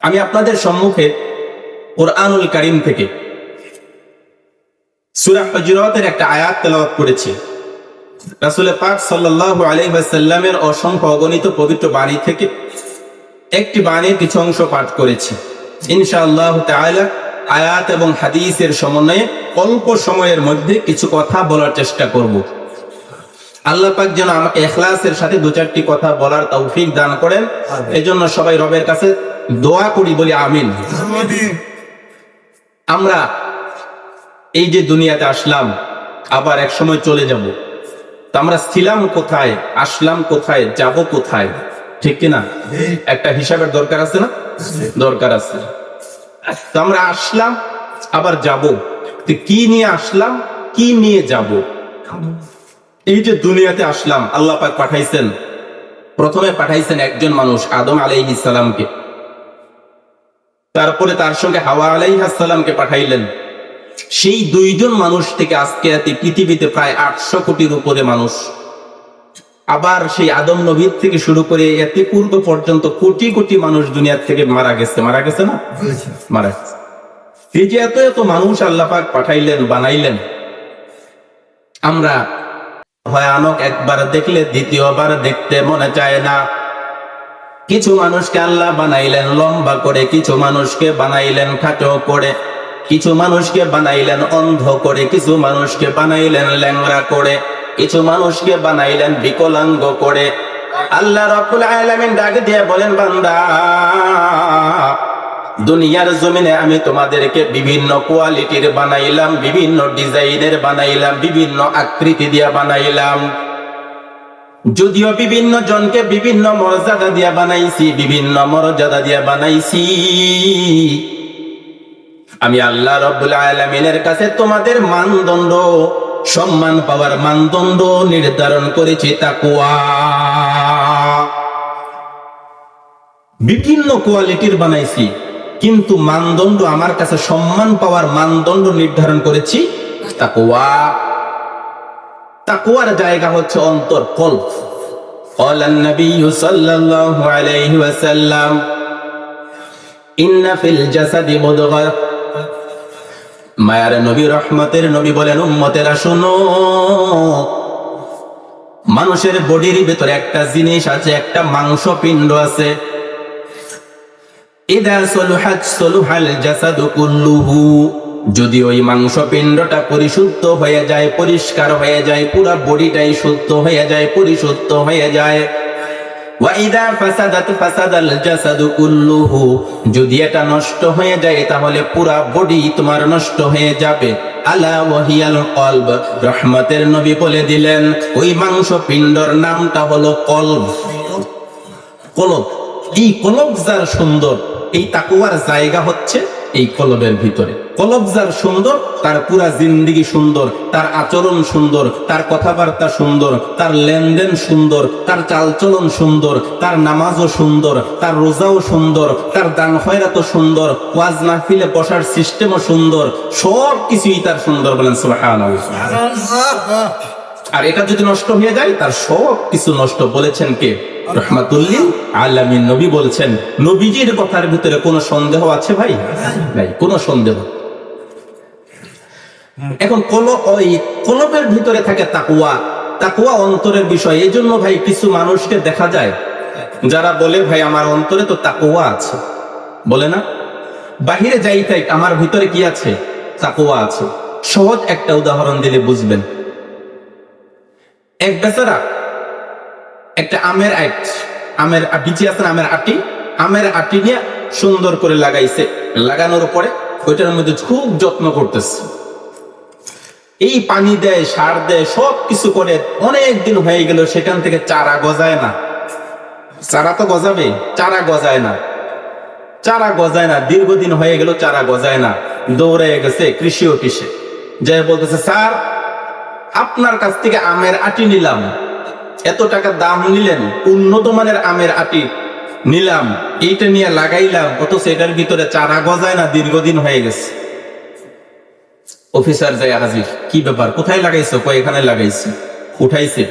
আমি আপনাদের সম্মুখে কোরআনুল কারিম থেকে সূরা হজরতের একটা আয়াত তেলাওয়াত করেছি। রাসূল পাক সাল্লাল্লাহু আলাইহি অসংখ্য অগণিত পবিত্র বাণী থেকে একটি বাণীর কিছু অংশ পাঠ করেছি। ইনশাআল্লাহ তাআলা আয়াত এবং হাদিসের সমন্বয়ে অল্প সময়ের মধ্যে কিছু কথা বলার চেষ্টা করব। আল্লাহ পাক যেন আমাকে এখলাসের সাথে দু চারটি কথা বলার তৌফিক দান করেন। এজন্য সবাই রবের কাছে দোয়া করি বলি আমিন। আমরা এই যে দুনিয়াতে আসলাম আবার এক সময় চলে যাব। তো আমরা ছিলাম কোথায় আসলাম কোথায় যাব কোথায়? ঠিক কিনা একটা হিসাবের দরকার আছে না? দরকার আছে। তো আমরা আসলাম আবার যাব। কি নিয়ে আসলাম কি নিয়ে যাব? এই যে দুনিয়াতে আসলাম আল্লাহ পাক পাঠাইছেন। প্রথমে পাঠাইছেন একজন মানুষ আদম আলাইহিস সালামকে। তারপরে তার সঙ্গে হাওয়া আলাইহাস সালামকে পাঠাইলেন। সেই দুইজন মানুষ থেকে আজকে রাতে পৃথিবীতে প্রায় আটশো কোটির উপরে মানুষ। আবার সেই আদম নবীর থেকে শুরু করে এতে পূর্ব পর্যন্ত কোটি কোটি মানুষ দুনিয়ার থেকে মারা গেছে। মারা গেছে না? মারা গেছে। এই যে এত এত মানুষ আল্লাহ পাক পাঠাইলেন বানাইলেন। আমরা ভয়ানক একবার দেখলে দ্বিতীয়বার দেখতে মনে চায় না। কিছু মানুষকে আল্লাহ বানাইলেন লম্বা করে, কিছু মানুষকে বানাইলেন খাটো করে, কিছু মানুষকে বানাইলেন অন্ধ করে, কিছু মানুষকে বানাইলেন ল্যাংরা করে, কিছু মানুষকে বানাইলেন বিকলাঙ্গ করে। আল্লাহ রকুল আলামিন ডাক দিয়ে বলেন, বান্দা দুনিয়ার জমিনে আমি তোমাদেরকে বিভিন্ন কোয়ালিটির বানাইলাম, বিভিন্ন ডিজাইনের বানাইলাম, বিভিন্ন আকৃতি দিয়া বানাইলাম। যদিও বিভিন্ন জনকে বিভিন্ন মর্যাদা দিয়া বানাইছি, বিভিন্ন মর্যাদা দিয়া বানাইছি। আমি আল্লাহ রব্বুল আলমিনের কাছে তোমাদের মানদণ্ড, সম্মান পাওয়ার মানদণ্ড নির্ধারণ করেছি তাকুয়া বিভিন্ন কোয়ালিটির বানাইছি। কিন্তু মানদণ্ড আমার কাছে সম্মান পাওয়ার মানদণ্ড নির্ধারণ করেছি তাকুয়া তাকুয়ার জায়গা হচ্ছে অন্তর কল্প قال النبي صلى الله عليه وسلم إن في الجسد مضغة মায়ার নবী রহমতের নবী বলেন উম্মতেরা শোনো মানুষের বডির ভেতরে একটা জিনিস আছে একটা মাংস পিণ্ড আছে ইদা সলুহাত সলুহাল জাসাদু কুল্লুহু। যদি ওই মাংস পিণ্ডটা পরিশুদ্ধ হয়ে যায়, পরিষ্কার হয়ে যায়, পুরো বডিটাই শুদ্ধ হয়ে যায়, পরিশুদ্ধ হয়ে যায়। ওয়াইদা ফাসাদাত ফাসাদাল জাসাদু কুল্লুহু। যদি এটা নষ্ট হয়ে যায়, তাহলে পুরা বডি তোমার নষ্ট হয়ে যাবে। আলা ওয়াহিয়াল কলব, রহমতের নবী বলে দিলেন, ওই মাংস পিণ্ডর নামটা হলো কলব। কলব? এই কলব যার সুন্দর? এই তাকুয়ার জায়গা হচ্ছে এই কলবের ভিতরে। কলব যার সুন্দর তার পুরা জিন্দিগি সুন্দর তার আচরণ সুন্দর তার কথাবার্তা সুন্দর তার লেনদেন সুন্দর তার চালচলন সুন্দর তার নামাজও সুন্দর তার রোজাও সুন্দর তার দান খয়রাতও সুন্দর ওয়াজ মাহফিলে বসার সিস্টেমও সুন্দর সব কিছুই তার সুন্দর বলেন আর এটা যদি নষ্ট হয়ে যায় তার সব কিছু নষ্ট বলেছেন কে? রহমাতুল্লিল আলামিন নবী বলছেন, নবীজির কথার ভিতরে কোনো সন্দেহ আছে ভাই? কোনো সন্দেহ। এখন ওই কলবের ভিতরে থাকে তাকুয়া তাকুয়া অন্তরের বিষয় এই জন্য ভাই কিছু মানুষকে দেখা যায়, যারা বলে, ভাই, আমার অন্তরে তো তাকুয়া আছে। বলে না? বাহিরে যাই তাই আমার ভিতরে কি আছে? তাকুয়া আছে। সহজ একটা উদাহরণ দিলে বুঝবেন। এক বেচারা একটা আমের আইট আমের বিচি আছে আমের আটি আমের আটি নিয়ে সুন্দর করে লাগাইছে। লাগানোর পরে ওইটার মধ্যে খুব যত্ন করতেছে। এই পানি দেয়, সার দেয় সব কিছু করে অনেক দিন হয়ে গেল, সেখান থেকে চারা গজায় না। চারা তো গজাবে, চারা গজায় না। চারা গজায় না, দীর্ঘদিন হয়ে গেল, চারা গজায় না। দৌড়ে গেছে কৃষি অফিসে। যে বলতেছে, স্যার, আপনার কাছ থেকে আমের আটি নিলাম। এত টাকা দাম নিলেন উন্নত মানের আমের আটি নিলাম এইটা নিয়ে লাগাইলাম অথচ এটার ভিতরে চারা গজায় না দীর্ঘদিন হয়ে গেছে। অফিসার যায় হাজির কি ব্যাপার? কোথায় লাগাইছো? কয় এখানে লাগাইছি। উঠাইছে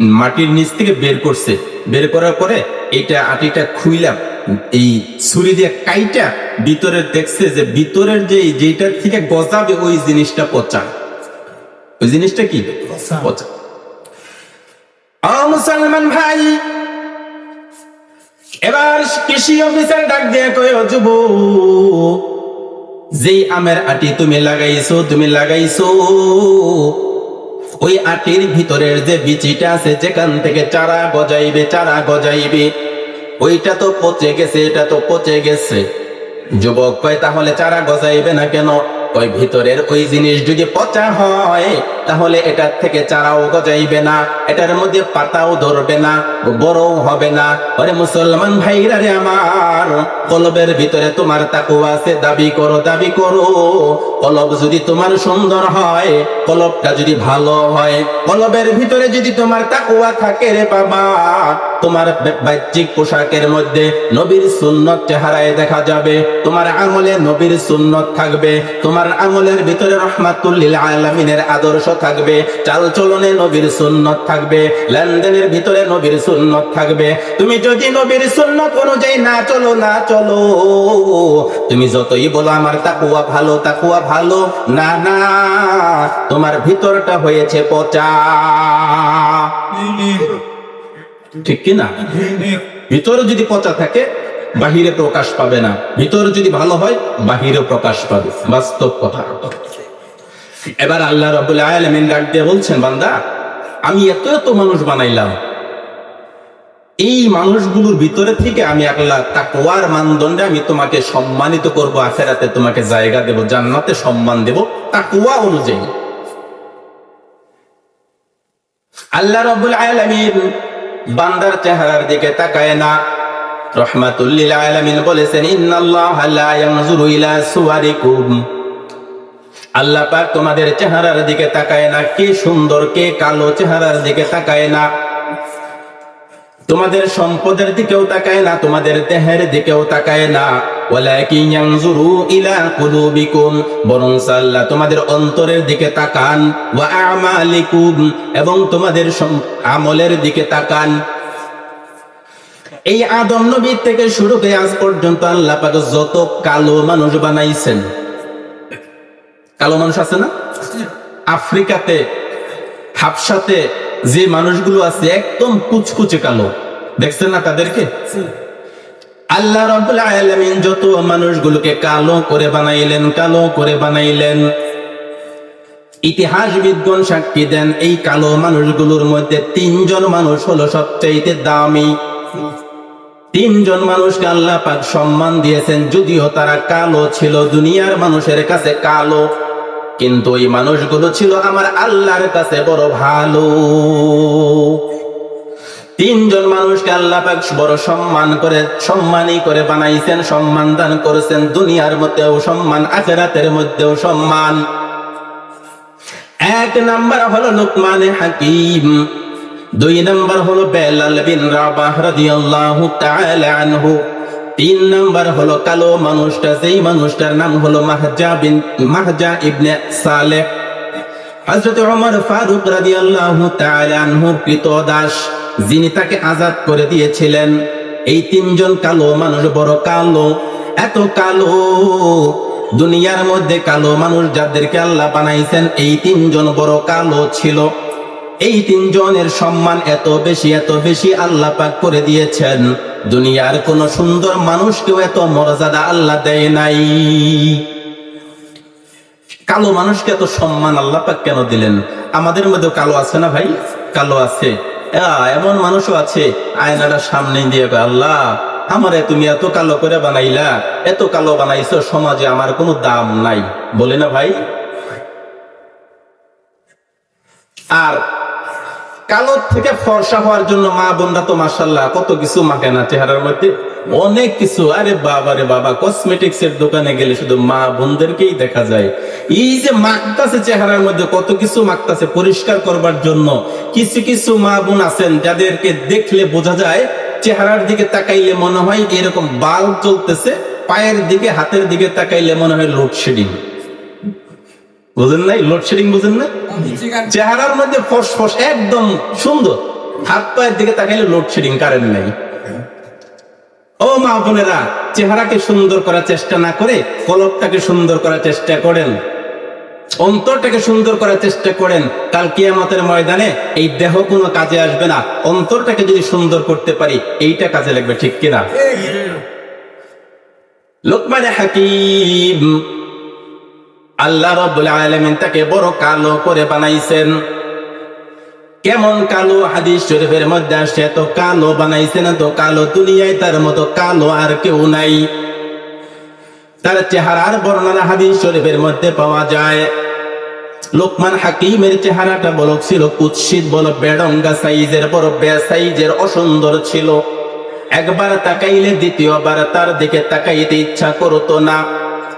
মাটির নিচ থেকে বের করছে। বের করার পরে এইটা আটিটা খুইলাম এই ছুরি দিয়ে কাইটা ভিতরে দেখছে যে ভিতরের যে যেটা থেকে গজাবে ওই জিনিসটা পচা। ওই জিনিসটা কি? পচা। মুসলমান ভাই, এবার কৃষি অফিসার ডাক দিয়ে কয় "ও যুবক, যেই আমের আটি তুমি লাগাইছো তুমি লাগাইছো, ওই আটির ভিতরের যে বিচিটা আছে, যেখান থেকে চারা গজাইবে চারা গজাইবে, ওইটা তো পচে গেছে, এটা তো পচে গেছে। যুবক কয়, তাহলে চারা গজাইবে না কেন? ওই ভিতরের ওই জিনিস যদি পচা হয়, তাহলে এটার থেকে চারাও গজাইবে না, এটার মধ্যে পাতাও ধরবে না। বড়ও হবে না। আরে মুসলমান ভাইরা রে আমার, কলবের ভিতরে তোমার তাকুয়া আছে, দাবি করো দাবি করো। কলব যদি তোমার সুন্দর হয়, কলবটা যদি ভালো হয়, কলবের ভিতরে যদি তোমার তাকুয়া থাকে রে বাবা, তোমার বাহ্যিক পোশাকের মধ্যে নবীর সুন্নত চেহারায় দেখা যাবে, তোমার আঙুলে নবীর সুন্নত থাকবে, তোমার আঙুলের ভিতরে রহমাতুল্লিল আলামিনের আদর্শ থাকবে চাল চলনে নবীর সুন্নত থাকবে, লেনদেনের ভিতরে নবীর সুন্নত থাকবে। তুমি যদি নবীর সুন্নত অনুযায়ী না চলো না চলো। তুমি যতই বলো আমার তাকুয়া ভালো তাকুয়া ভালো। না না, তোমার ভিতরটা হয়েছে পচা। ঠিক কি না? ভিতরে যদি পচা থাকে, বাহিরে প্রকাশ পাবে না। ভিতরে যদি ভালো হয়, বাহিরে প্রকাশ পাবে। বাস্তব কথা। এবার আল্লাহ রবুল আলমিন ডাক দিয়ে বলছেন, বান্দা, আমি এত এত মানুষ বানাইলাম। এই মানুষগুলোর ভিতরে থেকে আমি আল্লাহ তাকওয়ার মানদণ্ডে আমি তোমাকে সম্মানিত করব, আখেরাতে তোমাকে জায়গা দেব, জান্নাতে সম্মান দেব, তাকওয়া অনুযায়ী। আল্লাহ রব্বুল আলামিন বান্দার চেহারার দিকে তাকায় না। রহমাতুল্লিল আলামিন বলেছেন, ইন্নাল্লাহ লা ইয়ানজুরু ইলা সুওয়ারিকুম আল্লাহ পাক তোমাদের চেহারার দিকে তাকায় না, কে সুন্দর, কে কালো, চেহারার দিকে তাকায় না। তোমাদের সম্পদের দিকেও তাকায় না, তোমাদের দেহের দিকেও তাকায় না। তোমাদের অন্তরের দিকে তাকান। এবং আমলের দিকে তাকান। এই থেকে শুরু করে আজ পর্যন্ত যত কালো মানুষ বানাইছেন, কালো মানুষ আছে না? আফ্রিকাতে, হাফসাতে যে মানুষগুলো আছে একদম কুচকুচে কালো। দেখছেন না তাদেরকে? আল্লাহ রাব্বুল যত মানুষগুলোকে কালো করে বানাইলেন, কালো করে বানাইলেন, ইতিহাসবিদগণ সাক্ষী দেন, এই কালো মানুষগুলোর মধ্যে তিনজন মানুষ হলো সবচাইতে দামি। তিনজন মানুষকে আল্লাহ পাক সম্মান দিয়েছেন, যদিও তারা কালো ছিল, দুনিয়ার মানুষের কাছে কালো। কিন্তু ওই মানুষগুলো ছিল আমার আল্লাহর কাছে বড় ভালো। তিনজন মানুষকে আল্লাহ বড় সম্মান করে, সম্মানই করে বানাইছেন, সম্মান দান করেছেন। দুনিয়ার মধ্যেও সম্মান, আখেরাতের মধ্যেও সম্মান। এক নাম্বার হলো লোকমানে হাকিম। দুই নাম্বার হলো বেলাল বিন রাবাহ রাদিয়াল্লাহু তাআলা আনহু। তিন নাম্বার হলো কালো মানুষটা, যেই মানুষটার নাম হলো মাহজা বিন মাহজা ইবনে সালেহ। হযরত ওমর ফারুক রাদিয়াল্লাহু তাআলা আনহু কৃতদাস যিনি তাকে আজাদ করে দিয়েছিলেন। এই তিনজন কালো মানুষ বড় কালো, এত কালো, দুনিয়ার মধ্যে কালো মানুষ যাদেরকে আল্লাহ বানাইছেন, এই তিনজন বড় কালো ছিল। এই তিনজনের সম্মান এত বেশি এত বেশি আল্লাহ পাক করে দিয়েছেন। দুনিয়ার কোন সুন্দর মানুষকেও এত মর্যাদা আল্লাহ দেয় নাই। কালো মানুষকে এত সম্মান আল্লাহ পাক কেন দিলেন? আমাদের মধ্যে কালো আছে না ভাই? কালো আছে। এমন মানুষও আছে, আয়নাটা সামনে দিয়ে আল্লাহ, আমারে তুমি এত কালো করে বানাইলা, এত কালো বানাইছো, সমাজে আমার কোনো দাম নাই। বলে না ভাই? আর কালো থেকে ফর্সা হওয়ার জন্য মা বোনরা তো মাসাল্লাহ কত কিছু মাখে না চেহারার মধ্যে। অনেক কিছু। আরে বাবা রে বাবা কসমেটিক্স এর দোকানে গেলে শুধু মা বোনদেরকেই দেখা যায়। এই যে মাখতাছে চেহারার মধ্যে কত কিছু মাখতাছে পরিষ্কার করবার জন্য। কিছু কিছু মা বোন আছেন যাদেরকে দেখলে বোঝা যায় চেহারার দিকে তাকাইলে মনে হয় এরকম বাল্ব চলতেছে পায়ের দিকে, হাতের দিকে তাকাইলে মনে হয় লোডশেডিং বুঝেন নাই? লোডশেডিং বুঝেন না? চেহারার মধ্যে ফসফস একদম সুন্দর। হাত পায়ের দিকে তাকাইলে লোডশেডিং কারেন্ট নাই। ও মা বোনেরা চেহারাকে সুন্দর করার চেষ্টা না করে কলবটাকে সুন্দর করার চেষ্টা করেন। অন্তরটাকে সুন্দর করার চেষ্টা করেন। কাল কিয়ামতের ময়দানে এই দেহ কোনো কাজে আসবে না। অন্তরটাকে যদি সুন্দর করতে পারি এইটা কাজে লাগবে ঠিক কিনা? লোকমানে হাকিম আল্লাহ রব্বুল আলামিন তাকে বড় কালো করে বানাইছেন। কেমন কালো? হাদিস শরীফের মধ্যে আসছে, এত কালো বানাইছেন তো কালো দুনিয়ায় তার মতো কালো আর কেউ নাই। তার চেহারার বর্ণনা হাদিস শরীফের মধ্যে পাওয়া যায়। লোকমান হাকিমের চেহারাটা বলক ছিল কুৎসিত বল বেডঙ্গা সাইজের, বড় বে সাইজের, অসুন্দর ছিল। একবার তাকাইলে দ্বিতীয়বার তার দিকে তাকাইতে ইচ্ছা করতো না।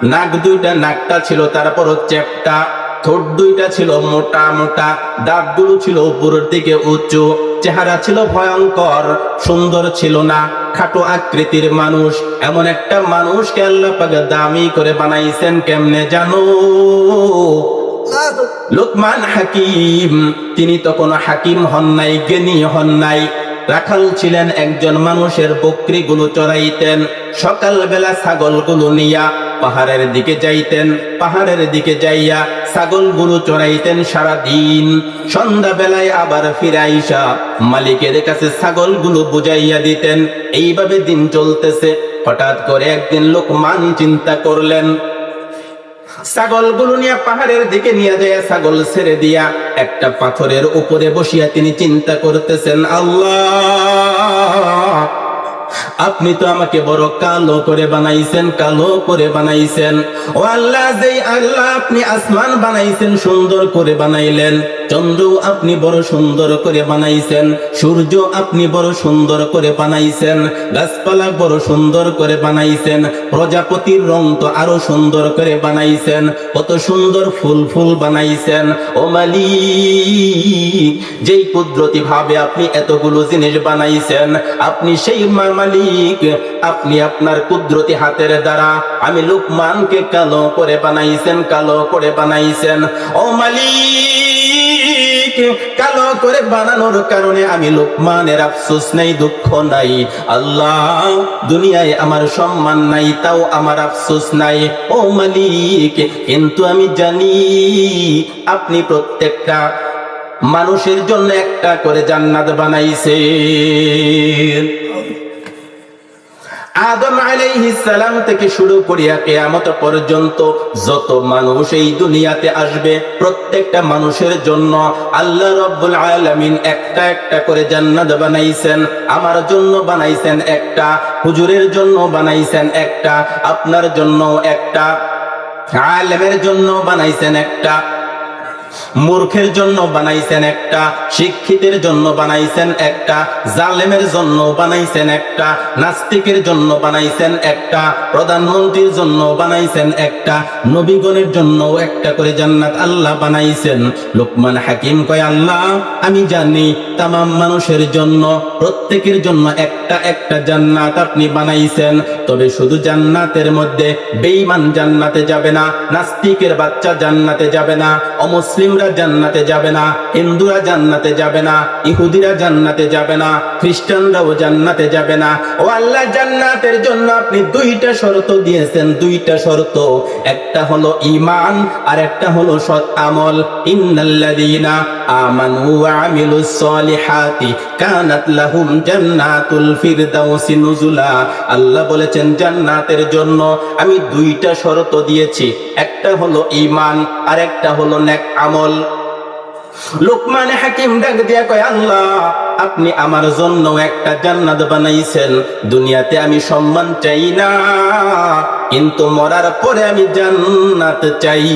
নাক দুইটা নাকটা ছিল, তারপর চেপটা ঠোঁট দুইটা ছিল, মোটা মোটা, দাঁতগুলো ছিল উপরের দিকে উঁচু, চেহারা ছিল ভয়ঙ্কর, সুন্দর ছিল না, খাটো আকৃতির মানুষ, এমন একটা আল্লাহ পাকে দামি করে বানাইছেন কেমনে জানো? লোকমান হাকিম, তিনি তখন হাকিম হন নাই, জ্ঞানী হন নাই। রাখাল ছিলেন একজন মানুষের বকরিগুলো চড়াইতেন, সকালবেলা ছাগলগুলো নিয়া পাহাড়ের দিকে যাইতেন, পাহাড়ের দিকে যাইয়া ছাগলগুলো চড়াইতেন সারা দিন সন্ধ্যাবেলায় আবার ফিরাইসা মালিকের কাছে ছাগলগুলো বুঝাইয়া দিতেন, এইভাবে দিন চলতেছে। হঠাৎ করে একদিন লোকমান চিন্তা করলেন। ছাগলগুলো নিয়ে পাহাড়ের দিকে নিয়ে যায় ছাগল ছেড়ে দিয়া একটা পাথরের উপরে বসিয়া তিনি চিন্তা করতেছেন, আল্লাহ! আপনি তো আমাকে বড় কালো করে বানাইছেন, কালো করে বানাইছেন। ও আল্লাহ, যেই আল্লাহ আপনি আসমান বানাইছেন, সুন্দর করে বানাইলেন। চন্দ্র আপনি বড় সুন্দর করে বানাইছেন, সূর্য আপনি বড় সুন্দর করে বানাইছেন, গাছপালা বড় সুন্দর করে বানাইছেন, প্রজাপতির রং তো আরও সুন্দর করে বানাইছেন, কত সুন্দর ফুল ফুল বানাইছেন। ও মালিক, যেই কুদরতি ভাবে আপনি এতগুলো জিনিস বানাইছেন, আপনি সেই মালিক, আপনি আপনার কুদরতি হাতের দ্বারা আমি লুকমানকে কালো করে বানাইছেন, কালো করে বানাইছেন। ও মালিক কালো করে বানানোর কারণে আমি লোকমানের আফসোস নেই, দুঃখ নাই। আল্লাহ, দুনিয়ায় আমার সম্মান নাই, তাও আমার আফসোস নাই। ও মালিক, কিন্তু আমি জানি আপনি প্রত্যেকটা মানুষের জন্য একটা করে জান্নাত বানাইছেন। আদম সালাম থেকে শুরু করিয়া কেয়ামত পর্যন্ত যত মানুষ এই দুনিয়াতে আসবে, প্রত্যেকটা মানুষের জন্য আল্লাহ রব্বুল আলামিন একটা একটা করে জান্নাত বানাইছেন, আমার জন্য বানাইছেন একটা, হুজুরের জন্য বানাইছেন একটা, আপনার জন্য একটা, আলেমের জন্য বানাইছেন একটা মূর্খের জন্য বানাইছেন একটা, শিক্ষিতের জন্য বানাইছেন একটা, জালেমের জন্য বানাইছেন একটা, নাস্তিকের জন্য বানাইছেন একটা, প্রধানমন্ত্রীর জন্য বানাইছেন একটা, নবীগণের জন্য একটা করে জান্নাত আল্লাহ বানাইছেন। লোকমান হাকিম কয়, আল্লাহ, আমি জানি তামাম মানুষের জন্য, প্রত্যেকের জন্য একটা একটা জান্নাত আপনি বানাইছেন। তবে শুধু জান্নাতের মধ্যে বেঈমান জান্নাতে যাবে না, নাস্তিকের বাচ্চা জান্নাতে যাবে না, অমুসলিমরা জান্নাতে যাবে না, হিন্দুরা জান্নাতে যাবে না, ইহুদিরা জান্নাতে যাবে না, খ্রিস্টানরাও জান্নাতে যাবে না। ও আল্লাহ, জান্নাতের জন্য আপনি দুইটা শর্ত দিয়েছেন, দুইটা শর্ত। একটা হলো ইমান আর একটা হলো সৎ আমল। ইন্নাল্লাযীনা আমানু ওয়া আমিলুস সলিহাতি কানাত লাহুম জান্নাতুল ফিরদাউসি নুজুলা। আল্লাহ বলেছেন, জান্নাতের জন্য আমি দুইটা শর্ত দিয়েছি। একটা হলো ঈমান আর একটা হলো নেক আমল। লোকমান হাকিম ডাক দিয়া কয়, আল্লাহ, আপনি আমার জন্য একটা জান্নাত বানাইছেন। দুনিয়াতে আমি সম্মান চাই না, কিন্তু মরার পরে আমি জান্নাত চাই।